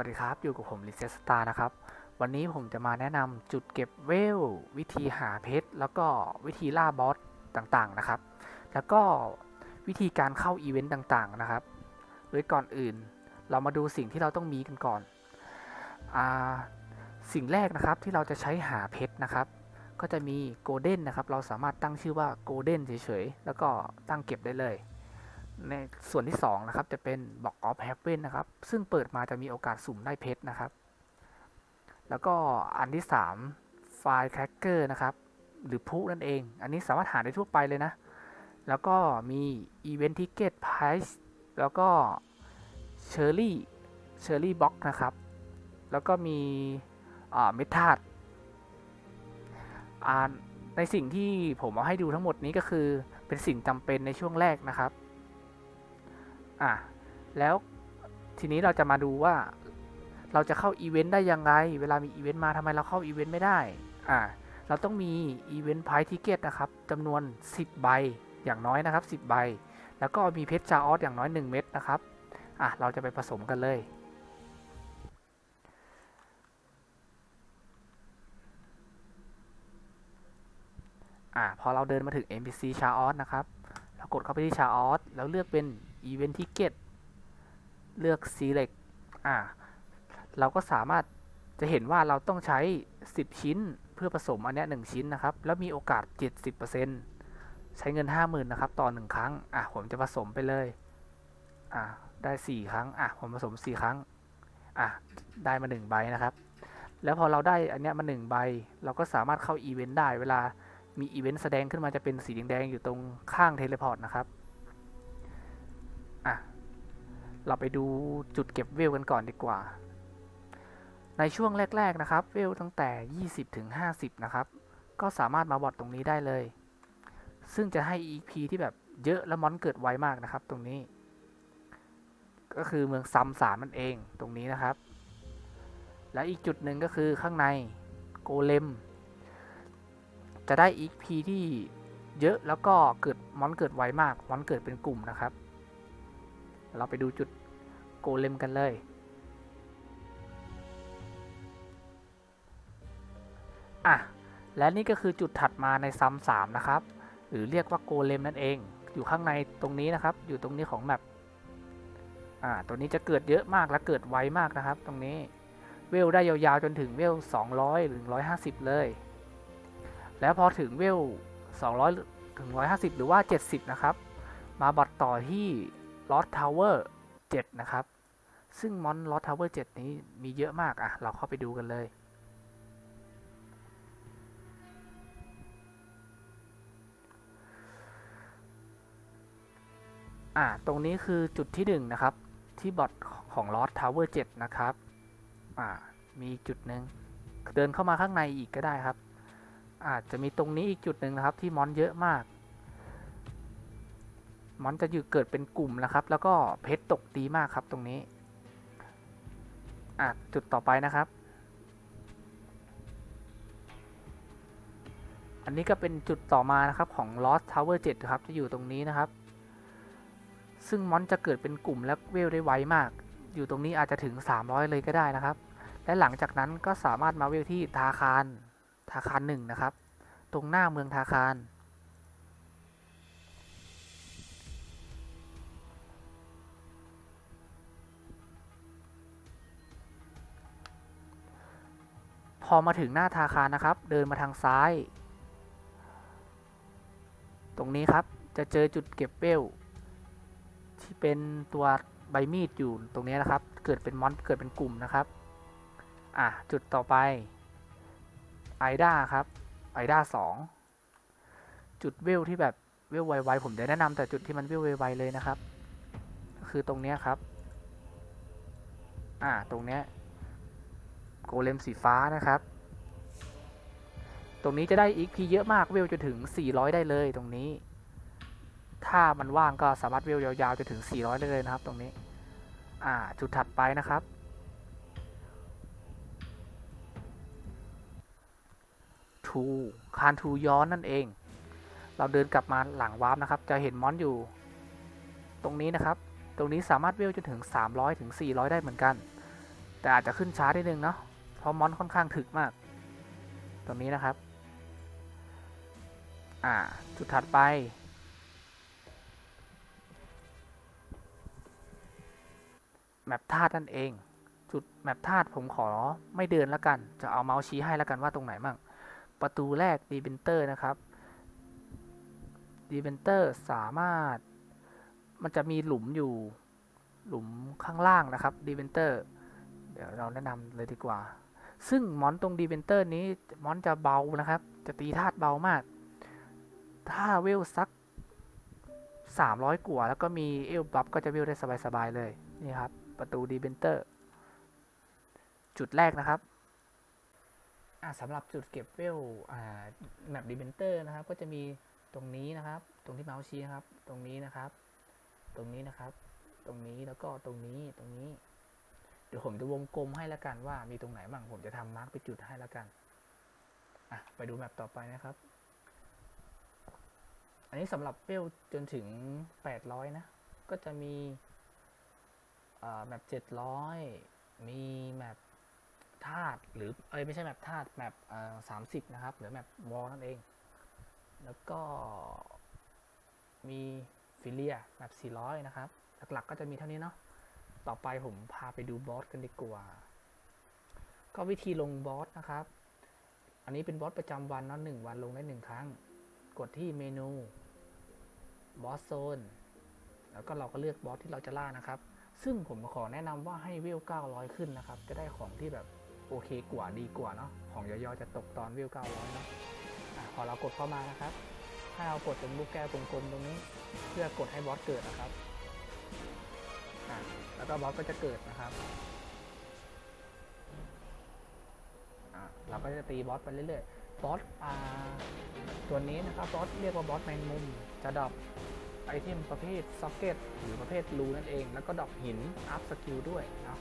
วัสดีครับ อยู่กับผมลิเซสตานะครับ วันนี้ผมจะมาแนะนำจุดเก็บเวล วิธีหาเพชร แล้วก็วิธีล่าบอสต่างๆนะครับ แล้วก็วิธีการเข้าอีเวนต์ต่างๆนะครับ โดยก่อนอื่น เรามาดูสิ่งที่เราต้องมีกันก่อนอสิ่งแรกนะครับที่เราจะใช้หาเพชรนะครับ ก็จะมีโกลเด้นนะครับ เราสามารถตั้งชื่อว่าโกลเด้นเฉยๆ แล้วก็ตั้งเก็บได้เลย ในส่วนที่ 2 นะครับ จะเป็น Box of Heaven นะครับ ซึ่งเปิดมาจะมีโอกาสสุ่มได้เพชรนะครับ แล้วก็อันที่3 Fire Cracker นะครับ หรือพลุนั่นเอง อันนี้สามารถหาได้ทั่วไปเลยนะ แล้วก็มี Event Ticket Price แล้วก็ Cherry Cherry Box นะครับ แล้วก็มีเมทาดในสิ่งที่ผมเอาให้ดูทั้งหมดนี้ก็คือเป็นสิ่งจำเป็นในช่วงแรกนะครับ อะแล้วทีนี้เราจะมาดูว่าเราจะเข้าอีเวนต์ได้ยังไง เวลามีอีเวนต์มาทำไมเราเข้าอีเวนต์ไม่ได้ อะเราต้องมีอีเวนต์ไพทิเกตนะครับจำนวน 10 ใบอย่างน้อยนะครับ 10 ใบ แล้วก็มีเพชรจาออสอย่างน้อย 1 เม็ดนะครับ อะ เราจะไปผสมกันเลย อะ พอเราเดินมาถึง NPC ชาออสนะครับ เรากดเข้าไปที่ชาออสแล้วเลือกเป็น Event Ticket เลือก Select อ่า เราก็สามารถจะเห็นว่าเราต้องใช้ 10 ชิ้นเพื่อผสมอันนี้1ชิ้นนะครับ แล้วมีโอกาส 70%ใช้เงิน 50,000นะครับ ต่อ 1 ครั้ง อะ ผมจะผสมไปเลย อ่าได้ 4 ครั้ง อะ ผมผสม 4 ครั้ง อะ ได้มา 1 ใบนะครับ แล้วพอเราได้อันนี้มา 1 ใบ เราก็สามารถเข้าอีเวนต์ได้ เวลามีอีเวนต์แสดงขึ้นมาจะเป็นสีแดงๆอยู่ตรงข้างเทเลพอร์ตนะครับ อะ เราไปดูจุดเก็บเวลกันก่อนดีกว่า ในช่วงแรก ๆ นะครับ เวลตั้งแต่ 20 ถึง 50 นะครับ ก็สามารถมาบอดตรงนี้ได้เลย ซึ่งจะให้ EP ที่แบบเยอะและมอนเกิดไวมากนะครับ ตรงนี้ ก็คือเมืองซัมสามนั่นเองตรงนี้นะครับ และอีกจุดหนึ่งก็คือข้างในโกเลมจะได้ EP ที่เยอะแล้วก็เกิดมอนเกิดไวมากมอนเกิดเป็นกลุ่มนะครับ เราไปดูจุดโกเลมกันเลย อะ และนี่ก็คือจุดถัดมาในซัมสามนะครับ หรือเรียกว่าโกเลมนั่นเอง อยู่ข้างในตรงนี้นะครับ อยู่ตรงนี้ของแมปอ่า ตัวนี้จะเกิดเยอะมากและเกิดไวมากนะครับ ตรงนี้ เวลได้ยาวๆจนถึงเวล 200หรือ150 เลย แล้วพอถึงเวล 200 ถึง 150 หรือว่า 70 นะครับ มาบัดต่อที่ Lost Tower 7นะครับ ซึ่งมอน Lost Tower 7นี้มีเยอะมากอะ เราเข้าไปดูกันเลยอะตรงนี้คือจุดที่ 1 นะครับ ที่บอทของ Lost Tower 7นะครับอ่ามีจุดหนึ่งเดินเข้ามาข้างในอีกก็ได้ครับอาจจะมีตรงนี้อีกจุดหนึ่งนะครับ ที่มอนเยอะมาก มอนจะอยู่เกิดเป็นกลุ่มนะครับ แล้วก็เพชรตกดีมากครับตรงนี้อะจุดต่อไปนะครับ อันนี้ก็เป็นจุดต่อมานะครับของ Lost Tower 7ครับจะอยู่ตรงนี้นะครับ ซึ่งมอนจะเกิดเป็นกลุ่มและเวลได้ไวมาก อยู่ตรงนี้อาจจะถึง 300 เลยก็ได้นะครับ และหลังจากนั้นก็สามารถมาเวลที่ทาคารทาคารหนึ่งนะครับ ตรงหน้าเมืองทาคาร พอมาถึงหน้าทาคารนะครับ เดินมาทางซ้าย ตรงนี้ครับจะเจอจุดเก็บเวลที่เป็นตัวใบมีดอยู่ตรงนี้นะครับ เกิดเป็นมอนเกิดเป็นกลุ่มนะครับ อะจุดต่อไปไอด้าครับไอด้าสองจุดเวลที่แบบเวลไวๆผมจะแนะนำแต่จุดที่มันเวลไวๆเลยนะครับ คือตรงนี้ครับ อ่าตรงนี้ โกเลมสีฟ้านะครับ ตรงนี้จะได้อีกพีเยอะมากเวลจะถึง 400 ได้เลยตรงนี้ ถ้ามันว่างก็สามารถเวลยาวๆจะถึง 400 ได้เลยนะครับ ตรงนี้ อ่า จุดถัดไปนะครับ ทูคานทูย้อนนั่นเอง เราเดินกลับมาหลังวาร์ปนะครับ จะเห็นมอนอยู่ ตรงนี้นะครับ ตรงนี้สามารถเวลจนถึง 300 ถึง 400 ได้เหมือนกันแต่อาจจะขึ้นช้านิดนึงเนาะ ราะมอนค่อนข้างถึกมากตรงนี้นะครับ อ่า จุดถัดไป แมปธาตุนั่นเอง จุดแมปธาตุผมขอไม่เดินแล้วกัน จะเอาเมาส์ชี้ให้แล้วกันว่าตรงไหนมั่ง ประตูแรกดีเ e นเตอร์นะครับดีเ e นเตอร์สามารถ มันจะมีหลุมอยู่หลุมข้างล่างนะครับดีเ e นเตอร์ เดี๋ยวเราแนะนำเลยดีกว่า ซึ่งมอนตรงดีเ e นเตอร์นี้มอนจะเบานะครับ จะตีธาตุเบามาก ถ้าเวลสัก 300กว่าแล้วก็มีเอลบัฟก็จะเวลได้สบายๆเลย นี่ครับ ประตูดีเ e นเตอร์ จุดแรกนะครับสำหรับจุดเก็บเวลอ่าแมปดีเ e นเตอร์นะครับ ก็จะมีตรงนี้นะครับ ตรงที่เมาส์ชี้นะครับ ตรงนี้นะครับ ตรงนี้นะครับ ตรงนี้แล้วก็ตรงนี้ตรงนี้ เดี๋ยวผมจะวงกลมให้ล้วกันว่ามีตรงไหนบ้างผมจะทำมาร์กไปจุดให้ล้วกันอะไปดูแมปต่อไปนะครับ อันนี้สำหรับเวลจนถึง 800 นะ ก็จะมีอ่าแมป700 มีแมปธาตุหรือเอ้ยไม่ใช่แมปธาตุแมปอ่า30นะครับ หรือแมปวอลนั่นเอง แล้วก็มีฟิเลียแมป400 นะครับ หลักๆก็จะมีเท่านี้เนาะ ต่อไปผมพาไปดูบอสกันดีกว่า ก็วิธีลงบอสนะครับ อันนี้เป็นบอสประจำวันเนาะหนึ่งวันลงได้หนึ่งครั้ง กดที่เมนูบอสโซนแล้วก็เราก็เลือกบอสที่เราจะล่านะครับ ซึ่งผมขอแนะนำว่าให้เวล900 ขึ้นนะครับ จะได้ของที่แบบโอเคกว่าดีกว่าเนาะ ของย่อๆจะตกตอนเวล900เนาะอะพอเรากดเข้ามานะครับ ให้เรากดตรงลูกแก้วกลมๆตรงนี้ เพื่อกดให้บอสเกิดนะครับ อะแล้วก็บอสก็จะเกิดนะครับอะเราก็จะตีบอสไปเรื่อยๆบอสอ่าตัวนี้นะครับบอสเรียกว่าบอสแมงมุมจะดรอปไอเทมประเภทซ็อกเก็ตหรือประเภทรูนั่นเอง แล้วก็ดรอปหินอัพสกิลด้วยเนาะ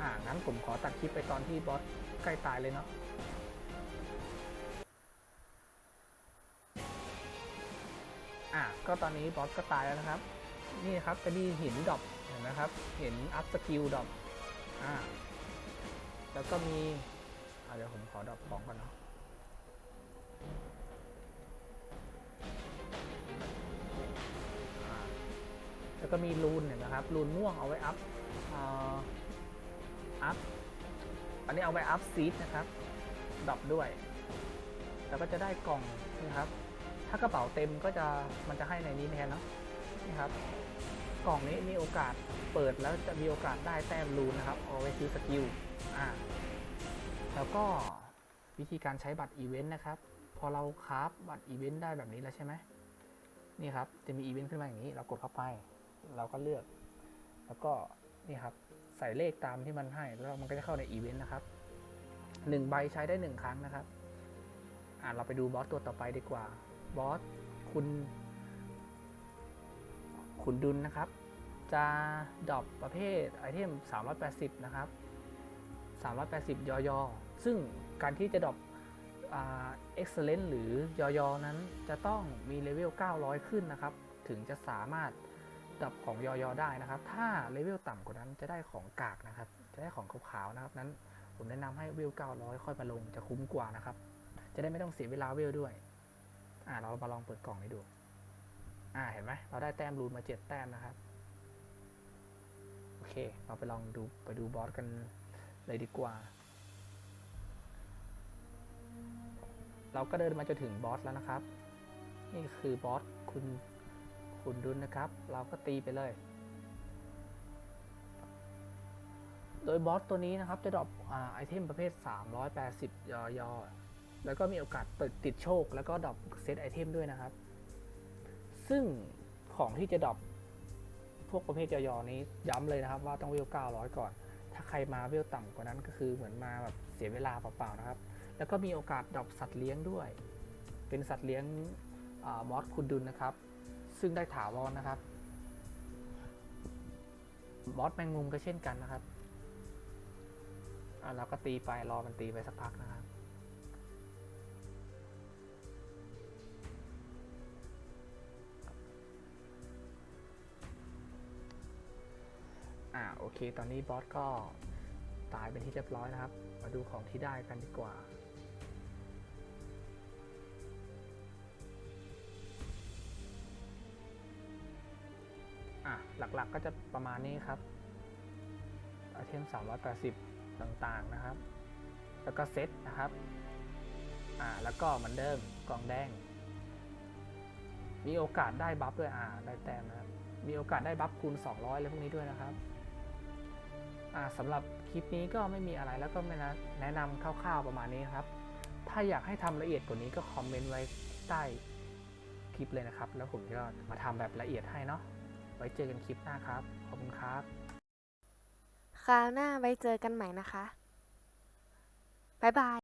อ่างั้นผมขอตัดคลิปไปตอนที่บอสใกล้ตายเลยเนาะ ก็ตอนนี้บอสก็ตายแล้วนะครับ นี่นะครับจะมีหินดรอปเห็นไหมครับ เห็นอัพสกิลดรอปอ่าแล้วก็มีเดี๋ยวผมขอดรอปของก่อนเนาะแล้วก็มีรูนเห็นนะครับรูนม่วงเอาไว้อัพอัพอันนี้เอาไว้อัพซีดนะครับดรอปด้วย แล้วก็จะได้กล่องนะครับ ถ้ากระเป๋าเต็มก็จะมันจะให้ในนี้แทนเนาะนี่ครับ กล่องนี้มีโอกาสเปิดแล้วจะมีโอกาสได้แต้มรูนนะครับเอาไว้ซื้อสกิลอ่าแล้วก็วิธีการใช้บัตรอีเวนต์นะครับ พอเราคราฟบัตรอีเวนต์ได้แบบนี้แล้วใช่ไหมนี่ครับ จะมีอีเวนต์ขึ้นมาอย่างนี้ เรากดเข้าไป เราก็เลือก แล้วก็นี่ครับ ใส่เลขตามที่มันให้ แล้วมันก็จะเข้าในอีเวนต์นะครับหนึ่งใบใช้ได้หนึ่งครั้งนะครับ อ่าเราไปดูบอสตัวต่อไปดีกว่า บอสคุณขุนดุลนะครับ จะดรอปประเภทไอเทม 380 นะครับ 380 ยอยอซึ่งการที่จะดรอปเอ่า excellent หรือยอยอนั้นจะต้องมีเลเวล 900 ขึ้นนะครับ ถึงจะสามารถดรอปของยอยอได้นะครับ ถ้าเลเวลต่ำกว่านั้นจะได้ของกากนะครับ จะได้ของขาวๆนะครับ นั้นผมแนะนำให้เวล 900 ค่อยมาลงจะคุ้มกว่านะครับ จะได้ไม่ต้องเสียเวลาเวลด้วย อ่าเรามาลองเปิดกล่องให้ดู อ่าเห็นไหมเราได้แต้มรูนมาเจ็ดแต้มนะครับ โอเค เราไปลองดูไปดูบอสกันเลยดีกว่า เราก็เดินมาจนถึงบอสแล้วนะครับ นี่คือบอสคุณคุณดุลนะครับ เราก็ตีไปเลย โดยบอสตัวนี้นะครับจะดรอปไอเทมประเภท 380 ยอยอ แล้วก็มีโอกาสเปิดติดโชค แล้วก็ดรอปเซตไอเทมด้วยนะครับ ซึ่งของที่จะดรอปพวกประเภทยอยอนี้ย้ำเลยนะครับว่าต้องเวล 900 ก่อน ถ้าใครมาเวลต่ำกว่านั้นก็คือเหมือนมาแบบเสียเวลาเปล่าๆนะครับ แล้วก็มีโอกาสดรอปสัตว์เลี้ยงด้วย เป็นสัตว์เลี้ยงอมอสคุณดุลนะครับ ซึ่งได้ถาวรนะครับบอสแมงมุมก็เช่นกันนะครับอะเราก็ตีไปรอมันตีไปสักพักนะครับ ตอนนี้บอสก็ตายเป็นที่เรียบร้อยนะครับ มาดูของที่ได้กันดีกว่า อะ หลักๆก็จะประมาณนี้ครับไอเทม380 ต่างๆนะครับ แล้วก็เซตนะครับ อ่า แล้วก็เหมือนเดิมกล่องแดง มีโอกาสได้บัฟด้วยอ่า ได้แต้มนะครับ มีโอกาสได้บัฟคูณ 200อะไรพวกนี้ด้วยนะครับ สำหรับคลิปนี้ก็ไม่มีอะไรแล้วก็ไม่นะแนะนำคร่าวๆประมาณนี้ครับ ถ้าอยากให้ทำละเอียดกว่านี้ก็คอมเมนต์ไว้ใต้คลิปเลยนะครับ แล้วผมก็มาทำแบบละเอียดให้เนาะไว้เจอกันคลิปหน้าครับ ขอบคุณครับ คราวหน้าไว้เจอกันใหม่นะคะ บ๊ายบาย